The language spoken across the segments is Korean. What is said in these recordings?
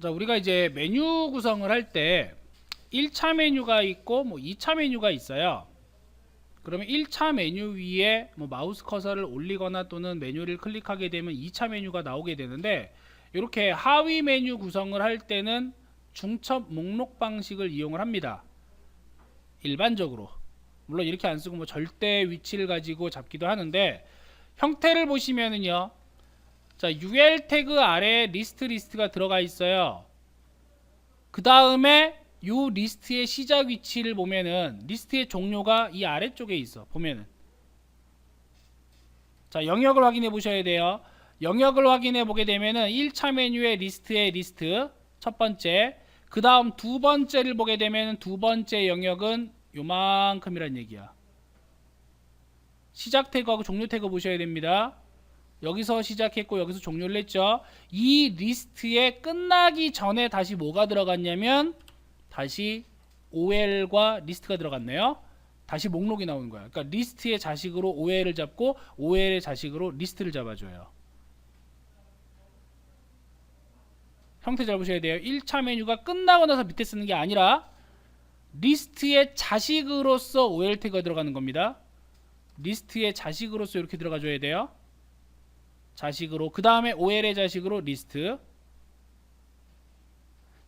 자, 우리가 이제 메뉴 구성을 할 때 1차 메뉴가 있고 뭐 2차 메뉴가 있어요. 그러면 1차 메뉴 위에 뭐 마우스 커서를 올리거나 또는 메뉴를 클릭하게 되면 2차 메뉴가 나오게 되는데 이렇게 하위 메뉴 구성을 할 때는 중첩 목록 방식을 이용을 합니다. 일반적으로 물론 이렇게 안 쓰고 뭐 절대 위치를 가지고 잡기도 하는데 형태를 보시면은요. 자, UL 태그 아래에 리스트 리스트가 들어가 있어요. 그 다음에 요 리스트의 시작 위치를 보면은 리스트의 종료가 이 아래쪽에 있어. 보면은. 자, 영역을 확인해 보셔야 돼요. 영역을 확인해 보게 되면은 1차 메뉴의 리스트의 리스트 첫 번째. 그 다음 두 번째를 보게 되면 두 번째 영역은 요만큼이란 얘기야. 시작 태그하고 종료 태그 보셔야 됩니다. 여기서 시작했고 여기서 종료를 했죠. 이 리스트에 끝나기 전에 다시 뭐가 들어갔냐면 다시 OL과 리스트가 들어갔네요. 다시 목록이 나오는 거야. 그러니까 리스트의 자식으로 OL을 잡고 OL의 자식으로 리스트를 잡아줘요. 형태 잘 보셔야 돼요. 1차 메뉴가 끝나고 나서 밑에 쓰는 게 아니라 리스트의 자식으로서 OL 태그가 들어가는 겁니다. 리스트의 자식으로서 이렇게 들어가 줘야 돼요. 자식으로 그 다음에 OL의 자식으로 리스트.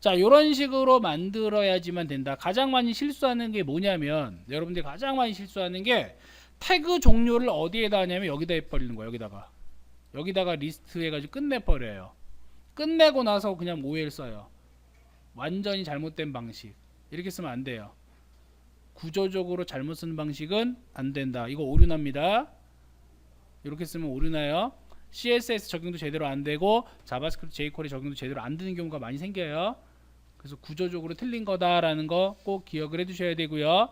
자 이런 식으로 만들어야지만 된다. 가장 많이 실수하는 게 뭐냐면 여러분들이 가장 많이 실수하는 게 태그 종료를 어디에다 하냐면 여기다 해버리는 거예요 여기다가. 여기다가 리스트 해가지고 끝내버려요. 끝내고 나서 그냥 OL 써요. 완전히 잘못된 방식. 이렇게 쓰면 안 돼요. 구조적으로 잘못 쓰는 방식은 안 된다. 이거 오류납니다. 이렇게 쓰면 오류나요 CSS 적용도 제대로 안 되고 자바스크립트 jQuery 적용도 제대로 안 되는 경우가 많이 생겨요. 그래서 구조적으로 틀린 거다라는 거 꼭 기억을 해두셔야 되고요.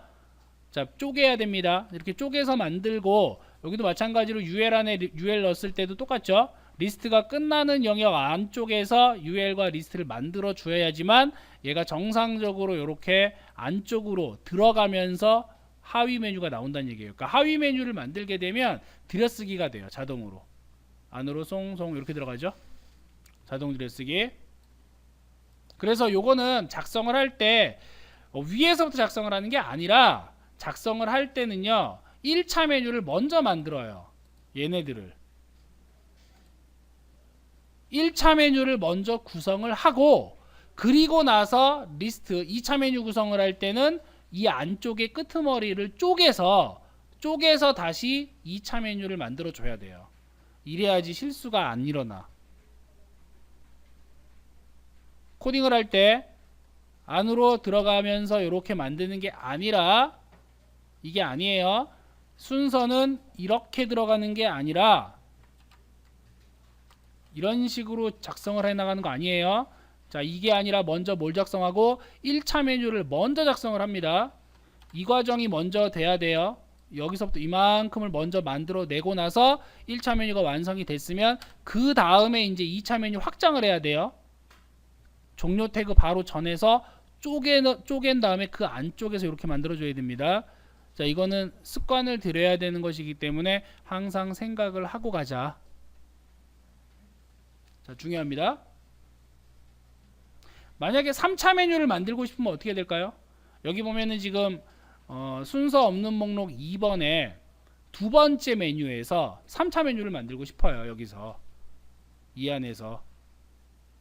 자 쪼개야 됩니다. 이렇게 쪼개서 만들고 여기도 마찬가지로 UL 안에 리- UL 넣었을 때도 똑같죠. 리스트가 끝나는 영역 안쪽에서 UL과 리스트를 만들어 줘야지만 얘가 정상적으로 이렇게 안쪽으로 들어가면서 하위 메뉴가 나온다는 얘기예요. 그러니까 하위 메뉴를 만들게 되면 들여쓰기가 돼요. 자동으로. 안으로 송송 이렇게 들어가죠. 자동 들여쓰기. 그래서 요거는 작성을 할때 어, 위에서부터 작성을 하는 게 아니라 작성을 할 때는요. 1차 메뉴를 먼저 만들어요. 얘네들을. 1차 메뉴를 먼저 구성을 하고 그리고 나서 리스트 2차 메뉴 구성을 할 때는 이 안쪽에 끄트머리를 쪼개서 쪼개서 다시 2차 메뉴를 만들어 줘야 돼요. 이래야지 실수가 안 일어나. 코딩을 할 때 안으로 들어가면서 이렇게 만드는 게 아니라 이게 아니에요. 순서는 이렇게 들어가는 게 아니라 이런 식으로 작성을 해 나가는 거 아니에요. 자, 이게 아니라 먼저 뭘 작성하고 1차 메뉴를 먼저 작성을 합니다. 이 과정이 먼저 돼야 돼요. 여기서부터 이만큼을 먼저 만들어 내고 나서 1차 메뉴가 완성이 됐으면 그 다음에 이제 2차 메뉴 확장을 해야 돼요. 종료 태그 바로 전에서 쪼개 쪼갠 다음에 그 안쪽에서 이렇게 만들어 줘야 됩니다. 자, 이거는 습관을 들여야 되는 것이기 때문에 항상 생각을 하고 가자. 자, 중요합니다. 만약에 3차 메뉴를 만들고 싶으면 어떻게 될까요? 여기 보면은 지금 어, 순서 없는 목록 2번에 두 번째 메뉴에서 3차 메뉴를 만들고 싶어요. 여기서 이 안에서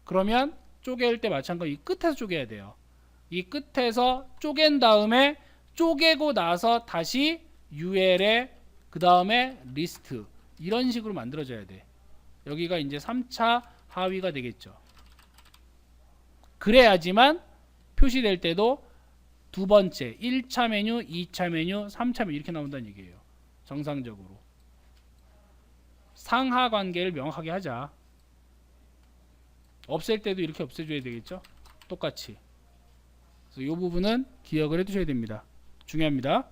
그러면 쪼갤 때 마찬가지 이 끝에서 쪼개야 돼요. 이 끝에서 쪼갠 다음에 쪼개고 나서 다시 UL에 그 다음에 리스트 이런 식으로 만들어져야 돼. 여기가 이제 3차 하위가 되겠죠. 그래야지만 표시될 때도 두 번째 1차 메뉴, 2차 메뉴, 3차 메뉴 이렇게 나온다는 얘기예요. 정상적으로. 상하 관계를 명확하게 하자. 없앨 때도 이렇게 없애줘야 되겠죠. 똑같이. 그래서 이 부분은 기억을 해두셔야 됩니다. 중요합니다.